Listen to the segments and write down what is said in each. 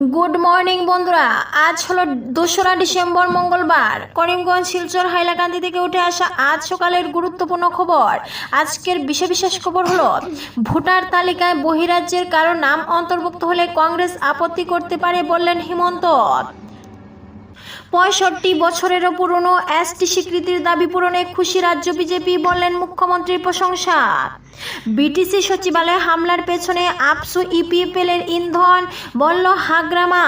Good morning, বন্ধুরা। আজ হলো দোসরা ডিসেম্বর, মঙ্গলবার। করিমগঞ্জ, শিলচর, হাইলাকান্দি থেকে উঠে আসা আজ সকালের গুরুত্বপূর্ণ খবর। আজকের বিশেষ বিশেষ খবর হলো, ভোটার তালিকায় বহিরাজ্যের কারও নাম অন্তর্ভুক্ত হলে কংগ্রেস আপত্তি করতে পারে বললেন হিমন্ত। পঁয়ষট্টি বছরেরও পুরনো এসটি স্বীকৃতির দাবি পূরণে খুশি রাজ্য বিজেপি বললেন মুখ্যমন্ত্রীর প্রশংসা। বিটিসি সচিবালয়ে হামলার পেছনে আপসু ইপিএফএল এর ইন্ধন বলল হাগ্রামা।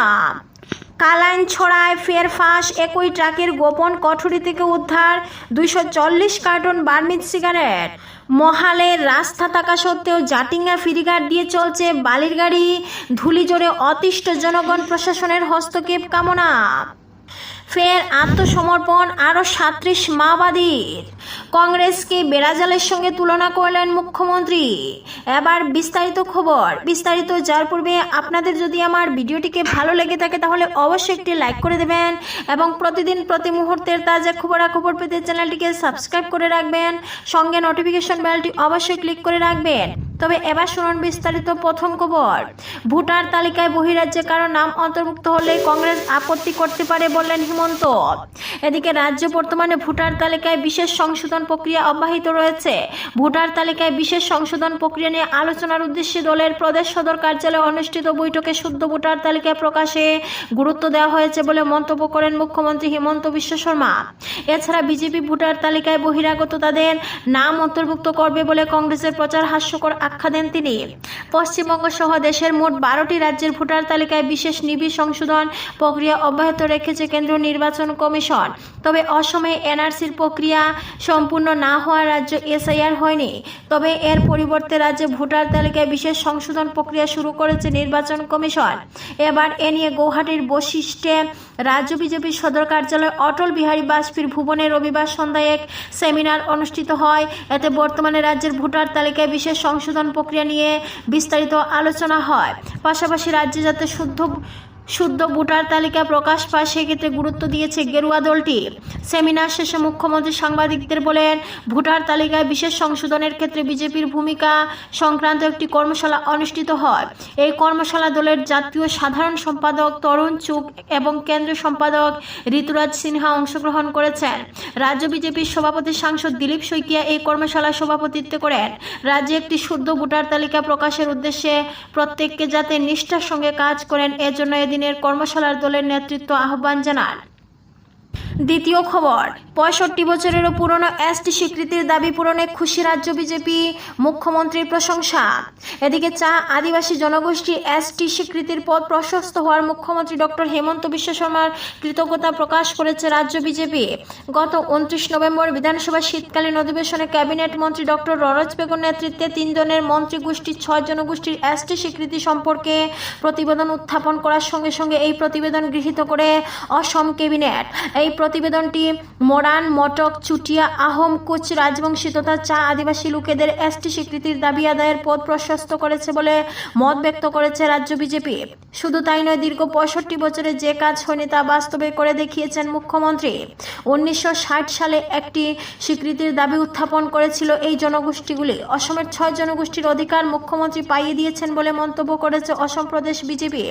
কালাইন ছড়ায় ফের ফাঁস একই ট্রাকের গোপন কঠুরি থেকে উদ্ধার, দুইশো চল্লিশ কার্টন বার্মিজ সিগারেট। মহালে রাস্তা থাকা সত্ত্বেও জাটিঙ্গা ফিরিঘাট দিয়ে চলছে বালির গাড়ি। ধুলি জোরে অতিষ্ঠ জনগণ প্রশাসনের হস্তক্ষেপ কামনা। ফের আত্মসমর্পণ আরও সাত্রিশ মাওবাদীর। কংগ্রেসকে বেড়াজালের সঙ্গে তুলনা করলেন মুখ্যমন্ত্রী। এবার বিস্তারিত খবর। বিস্তারিত যার পূর্বে আপনাদের যদি আমার ভিডিওটিকে ভালো লেগে থাকে তাহলে অবশ্যই একটি লাইক করে দেবেন এবং প্রতিদিন প্রতি মুহূর্তের তাজা খবরাখবর পেতে চ্যানেলটিকে সাবস্ক্রাইব করে রাখবেন। সঙ্গে নোটিফিকেশন বেলটি অবশ্যই ক্লিক করে রাখবেন। তবে এবার শুনুন বিস্তারিত প্রথম খবর। ভোটার তালিকায় বহিরাজ্যে কারও নাম অন্তর্ভুক্ত হলে কংগ্রেস আপত্তি করতে পারে বললেন হিমন্ত। এদিকে রাজ্য বর্তমানে ভোটার তালিকায় বিশেষ সংশোধন প্রক্রিয়া অব্যাহত রয়েছে। ভোটার তালিকায় বিশেষ সংশোধন প্রক্রিয়া নিয়ে আলোচনার উদ্দেশ্যে দলের প্রদেশ সদর কার্যালয়ে অনুষ্ঠিত বৈঠকে শুদ্ধ ভোটার তালিকা প্রকাশে গুরুত্ব দেওয়া হয়েছে বলে মন্তব্য করেন মুখ্যমন্ত্রী হিমন্ত বিশ্ব শর্মা। এছাড়া বিজেপি ভোটার তালিকায় বহিরাগত তাদের নাম অন্তর্ভুক্ত করবে বলে কংগ্রেসের প্রচার হাস্যকর আখ্যা দেন তিনি। পশ্চিমবঙ্গ সহ দেশের মোট বারোটি রাজ্যের ভোটার তালিকায় বিশেষ নিবিড় সংশোধন প্রক্রিয়া অব্যাহত রেখেছে কেন্দ্রীয় নির্বাচন কমিশন। তবে অসময়ে এনআরসির প্রক্রিয়া সম্পূর্ণ না হওয়া রাজ্য এসআইআর হয়নি। তবে এর পরিবর্তে রাজ্যে ভোটার তালিকায় বিশেষ সংশোধন প্রক্রিয়া শুরু করেছে নির্বাচন কমিশন। এবার এ নিয়ে গৌহাটির বৈশিষ্ট্যে রাজ্য বিজেপি সদর কার্যালয় অটল বিহারী বাজপেয়ীর ভুবনে রবিবার সন্ধ্যায় এক সেমিনার অনুষ্ঠিত হয়। এতে বর্তমানে রাজ্যের ভোটার তালিকায় বিশেষ সংশোধন প্রক্রিয়া নিয়ে বিস্তারিত আলোচনা হয়। পাশাপাশি রাজ্যে যাতে শুদ্ধ শুদ্ধ ভোটার তালিকা প্রকাশ পায়, সেক্ষেত্রে গুরুত্ব দিয়েছে গেরুয়া দলটি। সেমিনার শেষে মুখ্যমন্ত্রী সাংবাদিকদের বলেন, ভোটার তালিকায় বিশেষ সংশোধনের ক্ষেত্রে বিজেপির ভূমিকা সংক্রান্ত একটি কর্মশালা অনুষ্ঠিত হয়। এই কর্মশালা দলের জাতীয় সাধারণ সম্পাদক তরুণ চুক এবং কেন্দ্রীয় সম্পাদক ঋতুরাজ সিনহা অংশগ্রহণ করেছেন। রাজ্য বিজেপির সভাপতি সাংসদ দিলীপ শইকিয়া এই কর্মশালায় সভাপতিত্ব করেন। রাজ্যে একটি শুদ্ধ ভোটার তালিকা প্রকাশের উদ্দেশ্যে প্রত্যেককে যাতে নিষ্ঠার সঙ্গে কাজ করেন, এজন্য এদিনের কর্মশালার দলের নেতৃত্ব আহ্বান জানান। দ্বিতীয় খবর, পঁয়ষট্টি বছরেরও পুরনো এসটি স্বীকৃতির দাবি পূরণে খুশি রাজ্য বিজেপি, মুখ্যমন্ত্রীর প্রশংসা। এদিকে চা আদিবাসী জনগোষ্ঠী এসটি স্বীকৃতির পদ প্রশস্ত হওয়ার মুখ্যমন্ত্রী ডক্টর হেমন্ত বিশ্ব শর্মার কৃতজ্ঞতা প্রকাশ করেছে রাজ্য বিজেপি। গত উনত্রিশ নভেম্বর বিধানসভা শীতকালীন অধিবেশনে ক্যাবিনেট মন্ত্রী ডক্টর ররজ বেগুন নেতৃত্বে তিনজনের মন্ত্রী গোষ্ঠীর ছয় জনগোষ্ঠীর এসটি স্বীকৃতি সম্পর্কে প্রতিবেদন উত্থাপন করার সঙ্গে সঙ্গে এই প্রতিবেদন গৃহীত করে অসম ক্যাবিনেট। এই প্রতিবেদনটি মোরান, মটক, চুটিয়া, আহোম, কুচ, রাজবংশী তথা চা আদিবাসী লোকেদের এসটি স্বীকৃতির দাবি আদায়ের পথ প্রশস্ত করেছে বলে মত ব্যক্ত করেছে রাজ্য বিজেপি। শুধু তাই নয়, দীর্ঘ পঁয়ষট্টি বছরে যে কাজ হয়নি তা বাস্তবে করে দেখিয়েছেন মুখ্যমন্ত্রী। উনিশশো ষাট সালে একটি স্বীকৃতির দাবি উত্থাপন করেছিল এই জনগোষ্ঠীগুলি। অসমের ছয় জনগোষ্ঠীর অধিকার মুখ্যমন্ত্রী পাইয়ে দিয়েছেন বলে মন্তব্য করেছে অসম প্রদেশ বিজেপি।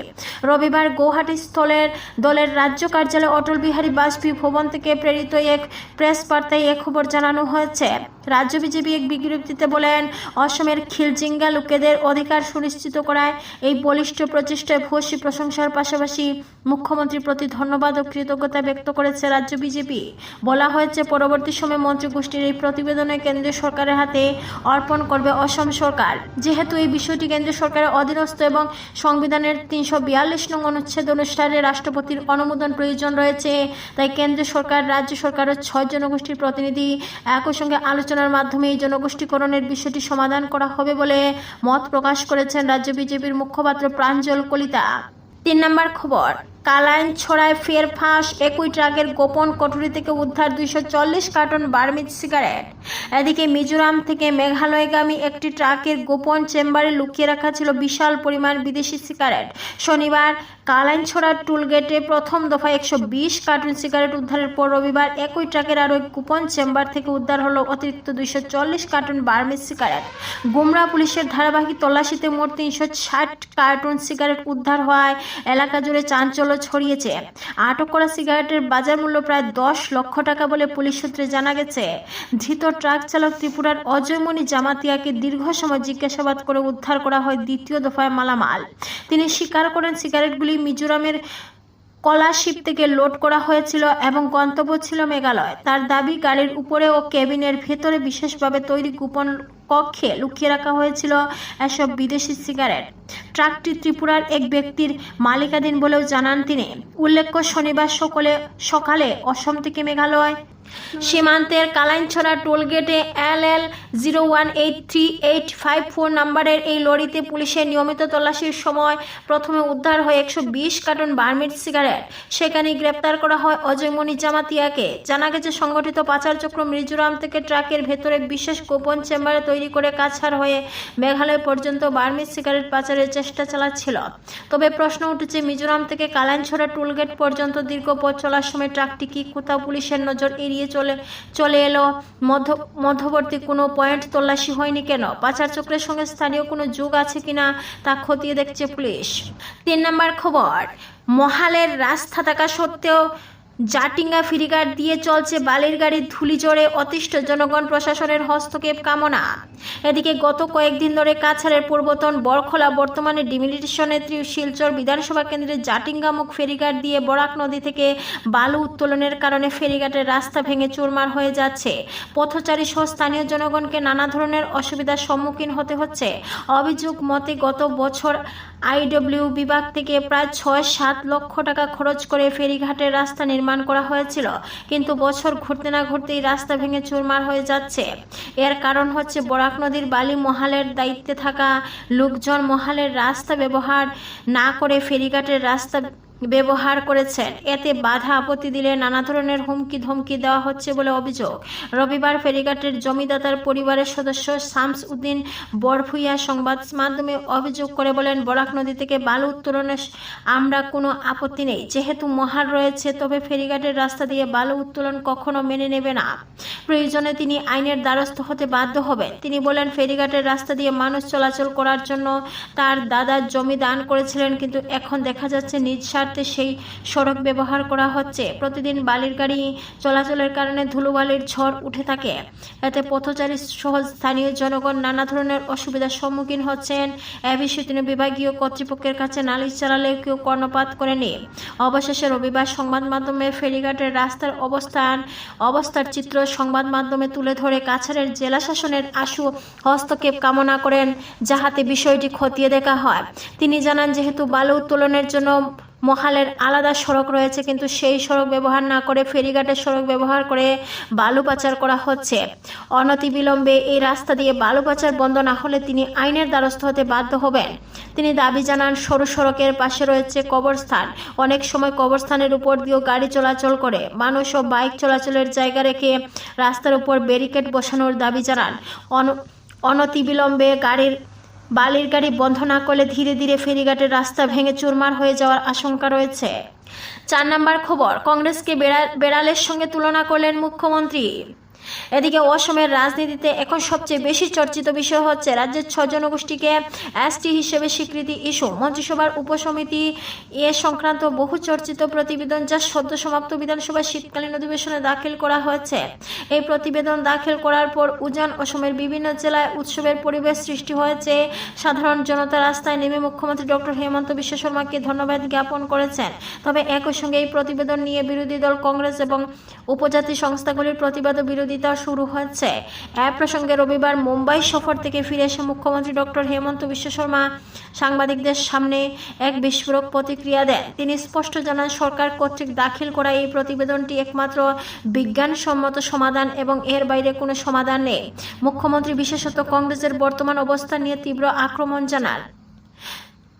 রবিবার গৌহাটি স্থলের দলের রাজ্য কার্যালয়ে অটল বিহারী বাজপেয়ী ভবন থেকে প্রেরিত এক প্রেস বার্তায় এ খবর জানানো হয়েছে। রাজ্য বিজেপি এক বিজ্ঞপ্তিতে বলেন, অসমের খিলজিঙ্গা লোকেদের অধিকার সুনিশ্চিত করায় এই বলিষ্ঠ প্রচেষ্টায় ভূয়সী প্রশংসার পাশাপাশি মুখ্যমন্ত্রীর প্রতি ধন্যবাদ ও কৃতজ্ঞতা ব্যক্ত করেছে রাজ্য বিজেপি। বলা হয়েছে, পরবর্তী সময়ে মন্ত্রীগোষ্ঠীর এই প্রতিবেদনে কেন্দ্রীয় সরকারের হাতে অর্পণ করবে অসম সরকার। যেহেতু এই বিষয়টি কেন্দ্রীয় সরকারের অধীনস্থ এবং সংবিধানের তিনশো বিয়াল্লিশ নং অনুচ্ছেদ অনুষ্ঠানে রাষ্ট্রপতির অনুমোদন প্রয়োজন রয়েছে, তাই কেন্দ্র সরকার, রাজ্য সরকারের ছয় জনগোষ্ঠীর প্রতিনিধি একই সঙ্গে আলোচনার মাধ্যমে এই জনগোষ্ঠীকরণের বিষয়টি সমাধান করা হবে বলে মত প্রকাশ করেছেন রাজ্য বিজেপির মুখপাত্র প্রাঞ্জল কলিতা। তিন নম্বর খবর, কালাইন ছড়ায় ফের ফাঁস, একই ট্রাকের গোপন কটুরি থেকে উদ্ধার দুইশো চল্লিশ কার্টন বার্মিজ সিগারেট। এদিকে মিজোরাম থেকে মেঘালয়গামী একটি ট্রাকের গোপন চেম্বারে লুকিয়ে রাখা ছিল বিশাল পরিমাণ বিদেশি সিগারেট। শনিবার কালাইনছড়া টুলগেটে প্রথম দফায় একশো বিশ কার্টুন সিগারেট উদ্ধারের পর রবিবার একই ট্রাকের আরও এক গোপন চেম্বার থেকে উদ্ধার হলো অতিরিক্ত দুইশো চল্লিশ কার্টুন বার্মিজ সিগারেট। গুমরা পুলিশের ধারাবাহিক তল্লাশিতে মোট তিনশো ষাট কার্টুন সিগারেট উদ্ধার হওয়ায় এলাকা জুড়ে চাঞ্চল্য ছড়িয়েছে। আটক করা সিগারেটের বাজার মূল্য প্রায় দশ লক্ষ টাকা বলে পুলিশ সূত্রে জানা গেছে। ধৃত ট্রাক চালক ত্রিপুরার অজয়মণি জামাতিয়াকে দীর্ঘ সময় জিজ্ঞাসাবাদ করে উদ্ধার করা হয় দ্বিতীয় দফায় মালামাল। তিনি স্বীকার করেন সিগারেটগুলি মিজোরামের কলাশিপ থেকে লোড করা হয়েছিল এবং গন্তব্য ছিল মেঘালয়। তার দাবি, গাড়ির উপরে ও কেবিনের ভেতরে বিশেষভাবে তৈরি গোপন কক্ষে লুকিয়ে রাখা হয়েছিল এসব বিদেশি সিগারেট। ট্রাকটি ত্রিপুরার এক ব্যক্তির মালিকাধীন বলেও জানান তিনি। উল্লেখ্য, শনিবার সকলে সকালে অসম থেকে মেঘালয় সীমান্তের Kalainchhara টোলগেটে L L zero one eight three eight five four নাম্বারের এই লরিতে পুলিশের নিয়মিত তল্লাশির সময় প্রথমে উদ্ধার হয় একশো বিশ কার্টন বার্মিট সিগারেট। সেখানে গ্রেপ্তার করা হয় অজয়মণি জামাতিয়াকে। জানা গেছে সংগঠিত পাচার চক্র মিজোরাম থেকে ট্রাকের ভেতরে বিশেষ গোপন চেম্বারে তৈরি করে কাছাড় হয়ে মেঘালয় পর্যন্ত বার্মিট সিগারেট পাচারের চেষ্টা চালাচ্ছিল। তবে প্রশ্ন উঠেছে, মিজোরাম থেকে কালাইনছড়া টোলগেট পর্যন্ত দীর্ঘ পথ চলার সময় ট্রাকটি কি কোথাও পুলিশের নজর এড়িয়ে চলে চলে এলো। মধ্য, মধ্যবর্তী কোনো পয়েন্ট তল্লাশি হয়নি কেন? পাচার চক্রের সঙ্গে স্থানীয় কোনো যোগ আছে কিনা তা খতিয়ে দেখছে পুলিশ। তিন নম্বর খবর, মহালের রাস্তা থাকা সত্ত্বেও জাটিঙ্গা ফিরিঘাট দিয়ে চলছে বালির গাড়ির ধুলিজড়ে অতিষ্ঠ জনগণ প্রশাসনের হস্তক্ষেপ কামনা। এদিকে গত কয়েকদিন ধরে কাছাড়ের পূর্বতন বরখোলা বর্তমানে ডিমিলিটেশনে শিলচর বিধানসভা কেন্দ্রের জাটিঙ্গামুখ ফেরিঘাট দিয়ে বরাক নদী থেকে বালু উত্তোলনের কারণে ফেরিঘাটের রাস্তা ভেঙে চুরমার হয়ে যাচ্ছে। পথচারী সহ স্থানীয় জনগণকে নানা ধরনের অসুবিধার সম্মুখীন হতে হচ্ছে। অভিযোগ মতে গত বছর আইডব্লিউ বিভাগ থেকে প্রায় ছয় সাত লক্ষ টাকা খরচ করে ফেরিঘাটের রাস্তা নির্মাণ করা হয়েছিল, কিন্তু বছর ঘুরতে না ঘুরতেই রাস্তা ভেঙে চুরমার হয়ে যাচ্ছে। এর কারণ হচ্ছে বরাক নদীর বালি মহালের দায়িত্বে থাকা লোকজন মহালের রাস্তা ব্যবহার না করে ফেরিঘাটের রাস্তা ব্যবহার করেছেন। এতে বাধা আপত্তি দিলে নানা ধরনের হুমকি ধমকি দেওয়া হচ্ছে বলে অভিযোগ। রবিবার ফেরিঘাটের জমিদাতার পরিবারের সদস্য শামস উদ্দিন বরভুইয়া সংবাদ মাধ্যমে অভিযোগ করে বলেন, বরাক নদী থেকে বালু উত্তোলনে আমরা কোনো আপত্তি নেই। যেহেতু মহার রয়েছে, তবে ফেরিঘাটের রাস্তা দিয়ে বালু উত্তোলন কখনো মেনে নেবে না। প্রয়োজনে তিনি আইনের দ্বারস্থ হতে বাধ্য হবেন। তিনি বলেন, ফেরিঘাটের রাস্তা দিয়ে মানুষ চলাচল করার জন্য তার দাদা জমি দান করেছিলেন, কিন্তু এখন দেখা যাচ্ছে নিজ স্বার্থে সেই সড়ক ব্যবহার করা হচ্ছে। প্রতিদিন বালির গাড়ি চলাচলের কারণে ধুলোবালির ঝড় উঠে থাকে। এতে পথচারী সহ স্থানীয় জনগণ নানা ধরনের অসুবিধার সম্মুখীন হচ্ছেন। এ বিষয়ে তিনি বিভাগীয় কর্তৃপক্ষের কাছে নালিশ চালালেও কেউ কর্ণপাত করেনি। অবশেষে রবিবার সংবাদ মাধ্যমে ফেরিঘাটের রাস্তার অবস্থান, অবস্থার চিত্র সংবাদ মাধ্যমে তুলে ধরে কাছাড়ের জেলা শাসনের আশু হস্তক্ষেপ কামনা করেন। যাহাতে বিষয়টি খতিয়ে দেখা হয়। তিনি জানান, যেহেতু বালু উত্তোলনের জন্য মহালের আলাদা সড়ক রয়েছে, কিন্তু সেই সড়ক ব্যবহার না করে ফেরিঘাটের সড়ক ব্যবহার করে বালু পাচার করা হচ্ছে। অনতিবিলম্বে এই রাস্তা দিয়ে বালু পাচার বন্ধ না হলে তিনি আইনের দ্বারস্থ হতে বাধ্য হবেন। তিনি দাবি জানান, সরু সড়কের পাশে রয়েছে কবরস্থান। অনেক সময় কবরস্থানের উপর দিয়েও গাড়ি চলাচল করে। মানুষ ও বাইক চলাচলের জায়গা রেখে রাস্তার উপর ব্যারিকেড বসানোর দাবি জানান। অন- অনতিবিলম্বে গাড়ির বালির গাড়ি বন্ধ না করলে ধীরে ধীরে ফেরিঘাটের রাস্তা ভেঙে চুরমার হয়ে যাওয়ার আশঙ্কা রয়েছে। চার নম্বর খবর, কংগ্রেসকে বেড়ালের সঙ্গে তুলনা করলেন মুখ্যমন্ত্রী। এদিকে অসমের রাজনীতিতে এখন সবচেয়ে বেশি চর্চিত বিষয় হচ্ছে রাজ্যের ছ জনগোষ্ঠীকে এসটি হিসেবে স্বীকৃতি ইস্যু। মন্ত্রিসভার উপসমিতি এ সংক্রান্ত বহু চর্চিত প্রতিবেদন যা সদ্য সমাপ্ত বিধানসভার শীতকালীন অধিবেশনে দাখিল করা হয়েছে। এই প্রতিবেদন দাখিল করার পর উজান অসমের বিভিন্ন জেলায় উৎসবের পরিবেশ সৃষ্টি হয়েছে। সাধারণ জনতা রাস্তায় নেমে মুখ্যমন্ত্রী ডক্টর হেমন্ত বিশ্ব শর্মাকে ধন্যবাদ জ্ঞাপন করেছেন। তবে একই সঙ্গে এই প্রতিবেদন নিয়ে বিরোধী দল কংগ্রেস এবং উপজাতি সংস্থাগুলির প্রতিবাদ ও বিরোধিতা শুরু হয়েছে। এ প্রসঙ্গে রবিবার মুম্বাই সফর থেকে ফিরে এসে মুখ্যমন্ত্রী ডক্টর হেমন্ত বিশ্ব শর্মা সাংবাদিকদের সামনে এক বিস্ফোরক প্রতিক্রিয়া দেন। তিনি স্পষ্ট জানান, সরকার কর্তৃক দাখিল করা এই প্রতিবেদনটি একমাত্র বিজ্ঞানসম্মত সমাধান এবং এর বাইরে কোনো সমাধান নেই। মুখ্যমন্ত্রী, বিশেষত কংগ্রেসের বর্তমান অবস্থা নিয়ে তীব্র আক্রমণ জানান।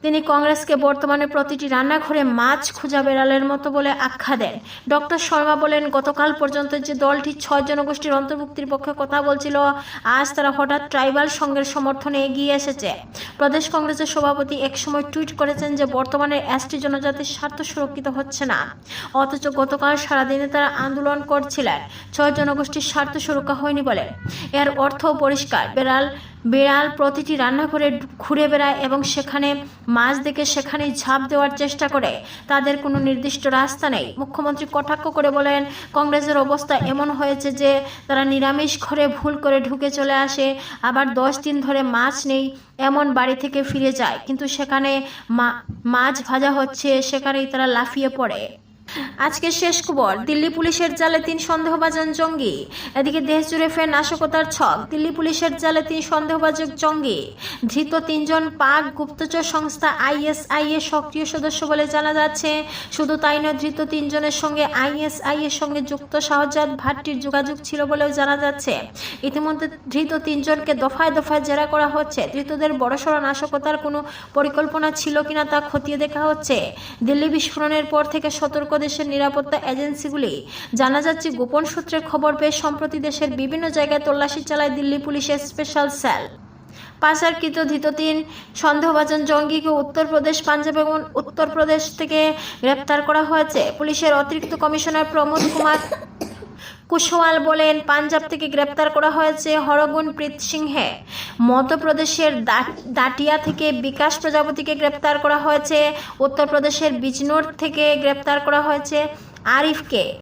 তিনি কংগ্রেসকে বর্তমানে প্রতিটি রান্নাঘরে মাছ খোঁজা বেড়ালের মতো বলে আখ্যা দেন। ডক্টর শর্মা বলেন, গতকাল পর্যন্ত যে দলটি ছয় জনগোষ্ঠীর অন্তর্ভুক্তির পক্ষে কথা বলছিল, আজ তারা হঠাৎ ট্রাইবাল সংঘের সমর্থনে এগিয়ে এসেছে। প্রদেশ কংগ্রেসের সভাপতি একসময় টুইট করেছেন যে, বর্তমানে এসটি জনজাতির স্বার্থ সুরক্ষিত হচ্ছে না। অথচ গতকাল সারাদিনে তারা আন্দোলন করছিলেন। ছয় জনগোষ্ঠীর স্বার্থ সুরক্ষা হয়নি বলে। এর অর্থ পরিষ্কার। বেড়াল বিড়াল প্রতিটি রান্নাঘরে ঘুরে বেড়ায় এবং সেখানে মাছ দেখে সেখানে ঝাঁপ দেওয়ার চেষ্টা করে। তাদের কোনো নির্দিষ্ট রাস্তা নেই। মুখ্যমন্ত্রী কটাক্ষ করে বলেন, কংগ্রেসের অবস্থা এমন হয়েছে যে তারা নিরামিষ ঘরে ভুল করে ঢুকে চলে আসে। আবার দশ দিন ধরে মাছ নেই, এমন বাড়ি থেকে ফিরে যায়। কিন্তু সেখানে মাছ ভাজা হচ্ছে, সেখানেই তারা লাফিয়ে পড়ে। আজকে শেষ খবর, দিল্লি পুলিশের জালে তিন সন্দেহভাজন জঙ্গি। এদিকে দেশ জুড়ে ফের নাশকতার ছক, দিল্লি পুলিশের জালে তিন সন্দেহভাজক জঙ্গি। ধৃত তিনজন পাক গুপ্তচর সংস্থা আইএসআই এর সক্রিয় সদস্য বলে জানা যাচ্ছে। শুধু তাই নয়, ধৃত তিনজনের সঙ্গে আইএসআই এর সঙ্গে যুক্ত শাহজাদ ভাট্টির যোগাযোগ ছিল বলেও জানা যাচ্ছে। ইতিমধ্যে ধৃত তিনজনকে দফায় দফায় জেরা করা হচ্ছে। ধৃতদের বড়সড় নাশকতার কোনো পরিকল্পনা ছিল কিনা তা খতিয়ে দেখা হচ্ছে। দিল্লি বিস্ফোরণের পর থেকে সতর্ক দেশের নিরাপত্তা এজেন্সিগুলি জানা যাচ্ছে গোপন সূত্রের খবর পেয়ে সম্প্রতি দেশের বিভিন্ন জায়গায় তল্লাশি চালায় দিল্লি পুলিশের স্পেশাল সেল পাচারকৃত ধৃত তিন সন্দেহভাজন জঙ্গিকে উত্তরপ্রদেশ পাঞ্জাব এবং উত্তরপ্রদেশ থেকে গ্রেপ্তার করা হয়েছে। পুলিশের অতিরিক্ত কমিশনার প্রমোদ কুমার কুশওয়াল বলেন, পাঞ্জাব থেকে গ্রেপ্তার করা হয়েছে হরগুণপ্রীত সিংহে। মধ্যপ্রদেশের দাটিয়া থেকে বিকাশ প্রজাপতিকে গ্রেপ্তার করা হয়েছে। উত্তরপ্রদেশের বিজনোর থেকে গ্রেপ্তার করা হয়েছে আরিফকে।